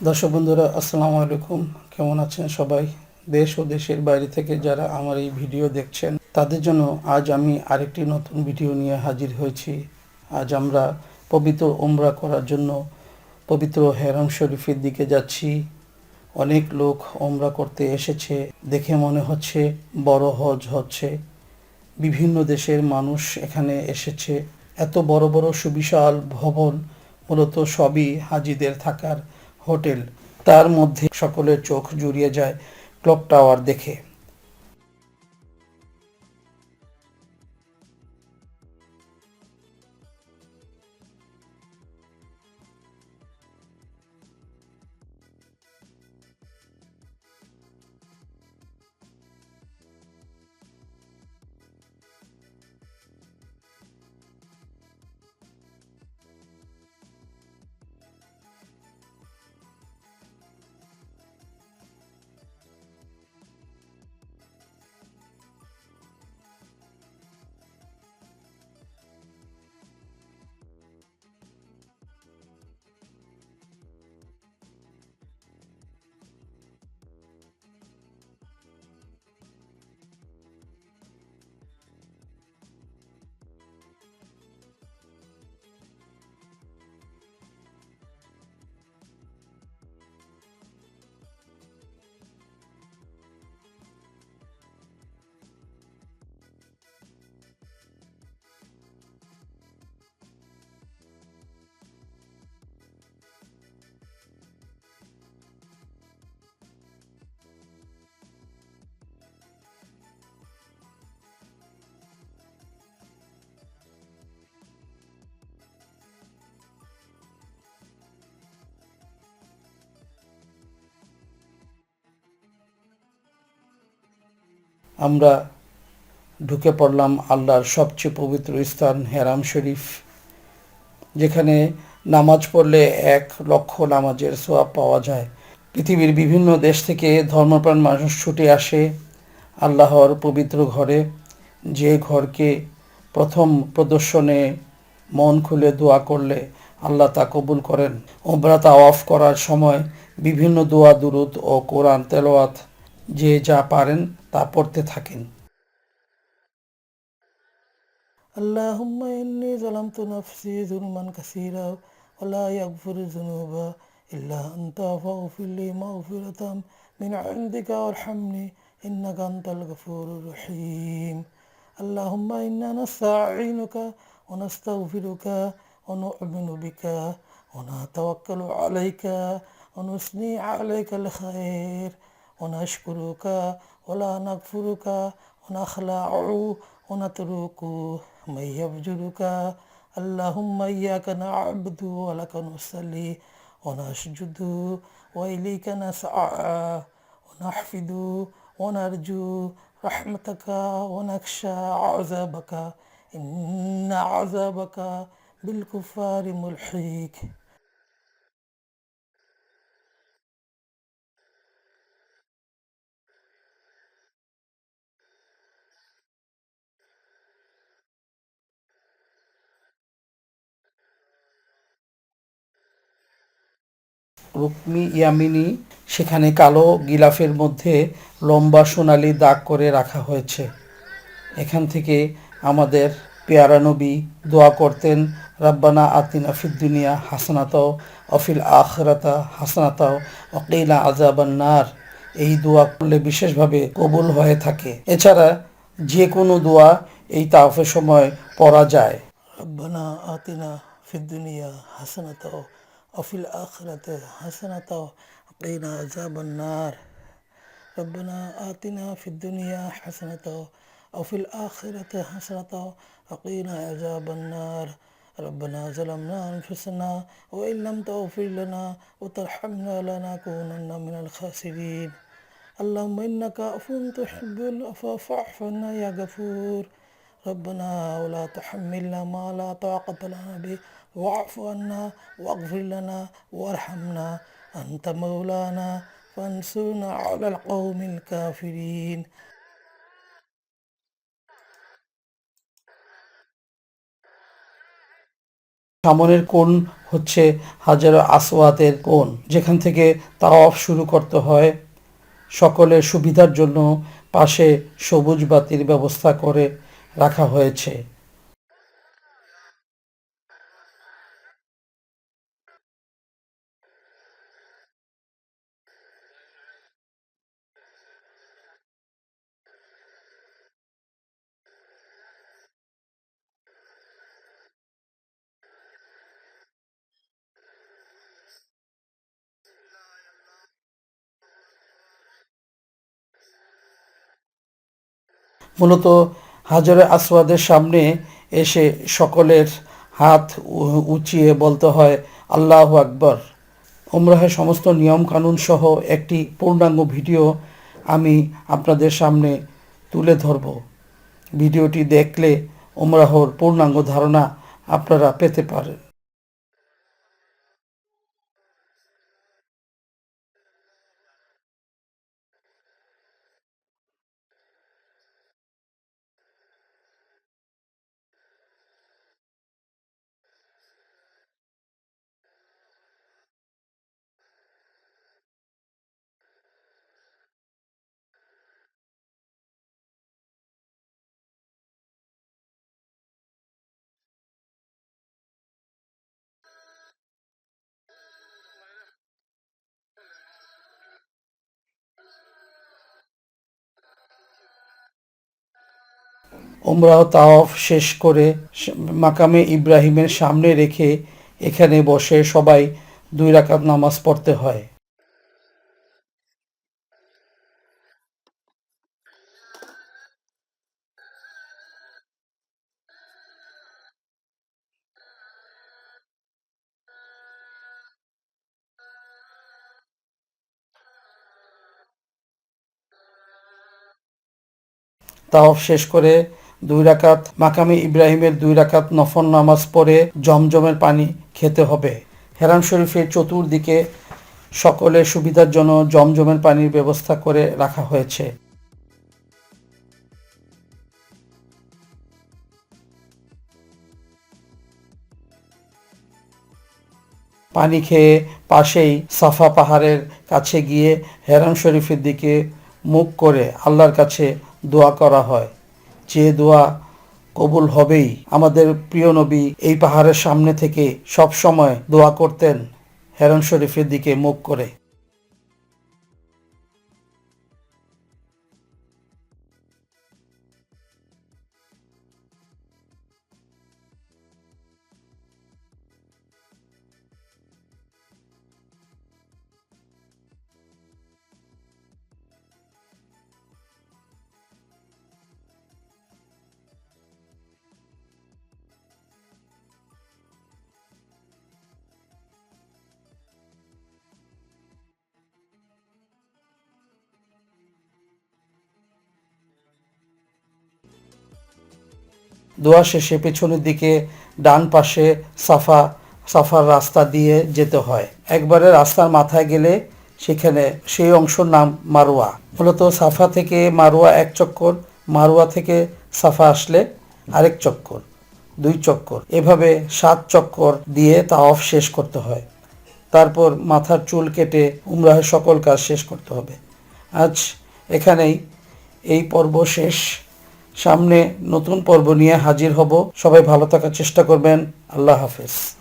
দর্শক বন্ধুরা, আসসালামু আলাইকুম। কেমন আছেন সবাই? দেশ ও দেশের বাইরে থেকে যারা আমার এই ভিডিও দেখছেন, তাদের জন্য আজ আমি আরেকটি নতুন ভিডিও নিয়ে হাজির হয়েছি। আজ আমরা পবিত্র ওমরা করার জন্য পবিত্র হেরাম শরীফের দিকে যাচ্ছি। অনেক লোক ওমরা করতে এসেছে, দেখে মনে হচ্ছে বড় হজ হচ্ছে। বিভিন্ন দেশের মানুষ এখানে এসেছে। এত বড় বড় সুবিশাল ভবন মূলত সবই হাজিদের থাকার হোটেল। তার মধ্যে সকলের চোখ জুড়িয়ে যায় ক্লক টাওয়ার দেখে। আমরা ঢুকে পড়লাম আল্লাহর সবচেয়ে পবিত্র স্থান হেরাম শরীফ, যেখানে নামাজ পড়লে এক লক্ষ নামাজের সোয়াব পাওয়া যায়। পৃথিবীর বিভিন্ন দেশ থেকে ধর্মপ্রাণ মানুষ ছুটে আসে আল্লাহর পবিত্র ঘরে। যে ঘরকে প্রথম প্রদর্শনে মন খুলে দোয়া করলে আল্লাহ তা কবুল করেন। ওমরা তা অফ করার সময় বিভিন্ন দোয়া, দুরুদ ও কোরআন তেলাওয়াত যে যা পারেন তা পড়তে থাকেন اللهم إني ظلمت نفسي ظلما كثيرا ولا يغفر الذنوب إلا أنت فاغفر لي مغفرة من عندك وارحمني إنك أنت الغفور الرحيم اللهم إنا نستعينك ونستغفرك ونؤمن بك ونتوكل عليك ونثني عليك الخير ونشكرك ولا نكفرك ونخلع ونترك من يفجرك اللهم إياك نعبد ولك نصلي ونسجد وإليك نسعى ونحفد ونرجو رحمتك ونخشى عذابك. إن عذابك بالكفار ملحق. রুকমি ইয়ামিনী সেখানে কালো গিলাফের মধ্যে লম্বা সোনালি দাগ করে রাখা হয়েছে। এখান থেকে আমাদের পেয়ারা নবী দোয়া করতেন, রাব্বানা আতিনা ফিদ দুনিয়া হাসানাতাও অফিল আখরাতা হাসানাতাও অকিলা আজাবান্নার এই দোয়া করলে বিশেষভাবে কবুল হয়ে থাকে। এছাড়া যে কোনো দোয়া এই তাওফের সময় পড়া যায়। রব্বানা আতিনা ফিদ দুনিয়া وفي الآخرة حسنة وقنا عذاب النار. ربنا آتنا في الدنيا حسنة وفي الآخرة حسنة وقنا عذاب النار. ربنا ظلمنا أنفسنا وإن لم تغفر لنا وترحمنا لنكونن من الخاسرين. اللهم إنك عفو تحب العفو فاعف عنا يا غفور. ربنا ولا تحملنا ما لا طاقة لنا به واعف عنا واغفر لنا وارحمنا أنت مولانا فانصرنا على القوم الكافرين সামনের কোণ হচ্ছে হাজার আসওয়াতের কোণ যেখান থেকে তাওয়াফ শুরু করতে হয় সকলের সুবিধার জন্য পাশে সবুজ বাতির ব্যবস্থা করে রাখা হয়েছে। মূলত হাজারে আসওয়াদের সামনে এসে সকলের হাত উঁচিয়ে বলতে হয়, আল্লাহ আকবর। ওমরাহের সমস্ত নিয়ম কানুন সহ একটি পূর্ণাঙ্গ ভিডিও আমি আপনাদের সামনে তুলে ধরব। ভিডিওটি দেখলে উমরাহর পূর্ণাঙ্গ ধারণা আপনারা পেতে পারেন। ওমরাহ তাওয়াফ শেষ করে মাকামে ইব্রাহিমের সামনে রেখে এখানে বসে সবাই দুই রাকাত নামাজ পড়তে হয়। তাওয়াফ শেষ করে দুই রাকাত, মাকামে ইব্রাহিমের দুই রাকাত নফল নামাজ পড়ে জমজমের পানি খেতে হবে। হেরাম শরীফের চতুর্দিকে সকলের সুবিধার জন্য জমজমের পানির ব্যবস্থা করে রাখা হয়েছে। পানি খেয়ে পাশেই সাফা পাহাড়ের কাছে গিয়ে হেরাম শরীফের দিকে মুখ করে আল্লাহর কাছে দোয়া করা হয়। যে দোয়া কবুল হবেই। আমাদের প্রিয় নবী এই পাহাড়ের সামনে থেকে সব সময় দোয়া করতেন, হেরন শরীফের দিকে মুখ করে। দোয়া শেষে পেছনের দিকে ডান পাশে সাফা, সাফার রাস্তা দিয়ে যেতে হয়। একবারে রাস্তার মাথায় গেলে সেখানে সেই অংশর নাম মারোয়া মূলত সাফা থেকে মারোয়া এক চক্কর মারোয়া থেকে সাফা আসলে আরেক চক্কর, দুই চক্কর। এভাবে সাত চক্কর দিয়ে তা অফ শেষ করতে হয়। তারপর মাথার চুল কেটে উমরাহের সকল কাজ শেষ করতে হবে। আজ এখানেই এই পর্ব শেষ। সামনে নতুন পর্ব নিয়ে হাজির হব। সবাই ভালো থাকার চেষ্টা করবেন। আল্লাহ হাফেজ।